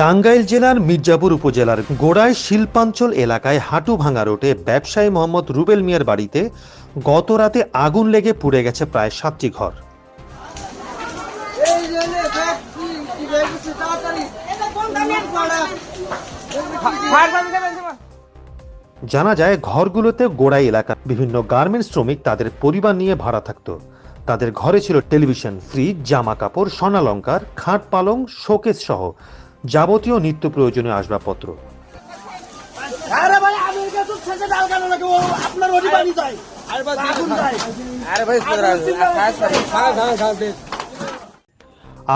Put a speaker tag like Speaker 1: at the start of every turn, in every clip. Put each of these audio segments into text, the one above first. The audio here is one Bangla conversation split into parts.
Speaker 1: টাঙ্গাইল জেলার মির্জাপুর উপজেলার গোড়ায় শিল্পাঞ্চল এলাকায় হাটু ভাঙা রোডে ব্যবসায়ী মোহাম্মদ রুবেল মিয়ার বাড়িতে গত রাতে আগুন লেগে পুড়ে গেছে প্রায় সাতটি ঘর। জানা যায়, ঘরগুলোতে গোড়াই এলাকার বিভিন্ন গার্মেন্টস শ্রমিক তাদের পরিবার নিয়ে ভাড়া থাকতো। তাদের ঘরে ছিল টেলিভিশন ফ্রিজ জামা কাপড় স্বর্ণালঙ্কার খাট পালং শোকেস সহ যাবতীয় নিত্য প্রয়োজনীয় আসবাবপত্র।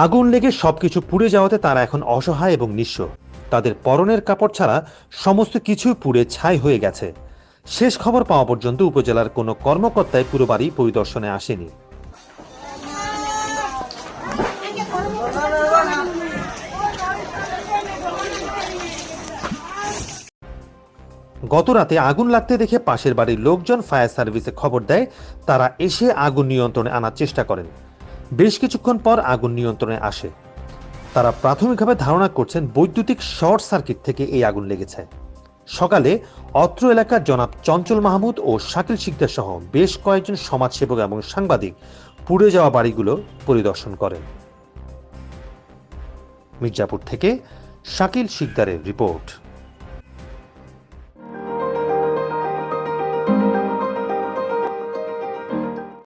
Speaker 1: আগুন লেগে সবকিছু পুড়ে যাওয়াতে তারা এখন অসহায় এবং নিঃস্ব। তাদের পরনের কাপড় ছাড়া সমস্ত কিছুই পুড়ে ছাই হয়ে গেছে। শেষ খবর পাওয়া পর্যন্ত উপজেলার কোনো কর্মকর্তাই পুরো বাড়ি পরিদর্শনে আসেনি। গত রাতে আগুন লাগতে দেখে পাশের বাড়ির লোকজন ফায়ার সার্ভিসে খবর দেয়, তারা এসে আগুন নিয়ন্ত্রণে আনার চেষ্টা করেন। বেশ কিছুক্ষণ পর আগুন নিয়ন্ত্রণে আসে। তারা প্রাথমিকভাবে ধারণা করছেন বৈদ্যুতিক শর্ট সার্কিট থেকে এই আগুন লেগেছে। সকালে অত্র এলাকার জনাব চঞ্চল মাহমুদ ও শাকিল শিকদার সহ বেশ কয়েকজন সমাজসেবক এবং সাংবাদিক পুড়ে যাওয়া বাড়িগুলো পরিদর্শন করেন। মির্জাপুর থেকে শাকিল শিকদারের রিপোর্ট।